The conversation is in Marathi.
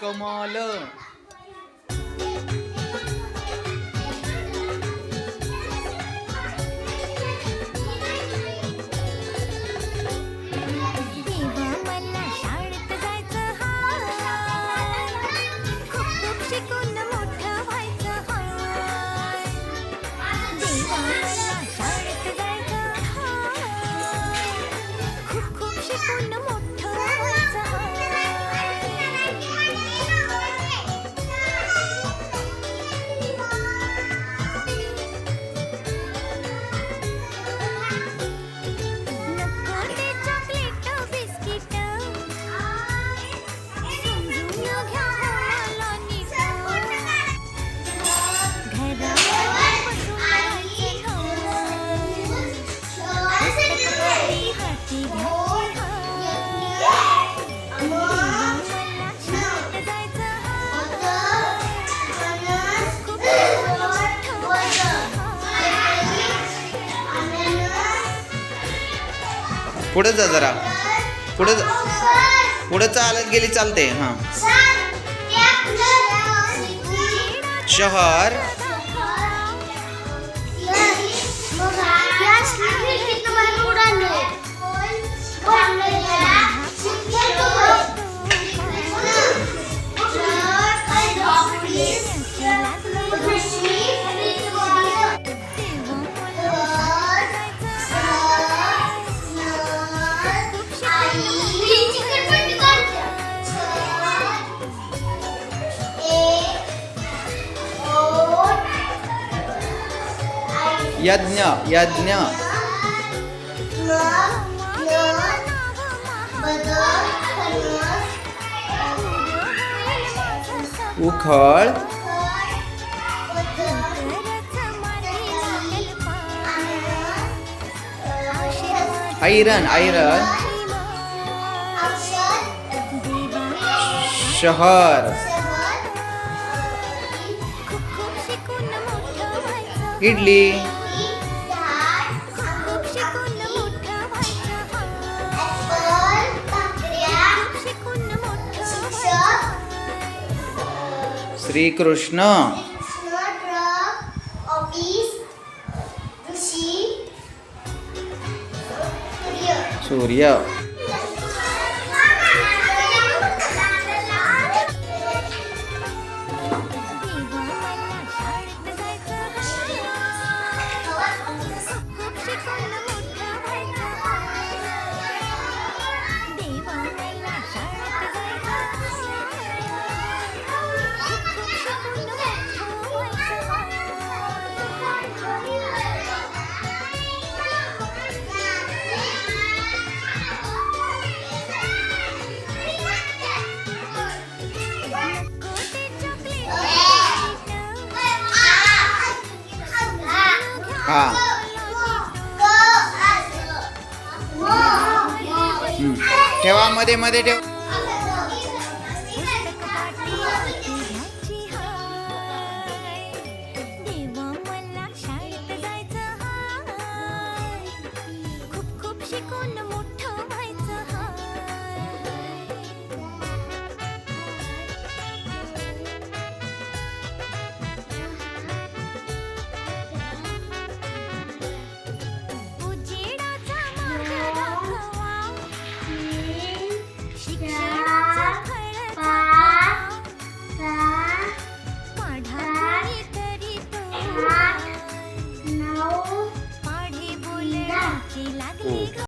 Como lo पुढे जा जरा. पुढे पुढे चालत गेली चालते हां. शहर. यज्ञ यज्ञ. उखळ. ऐरन ऐरन शहर. इडली. श्रीकृष्ण। सूर्य हा. ठेवा मध्ये मध्ये ठेव.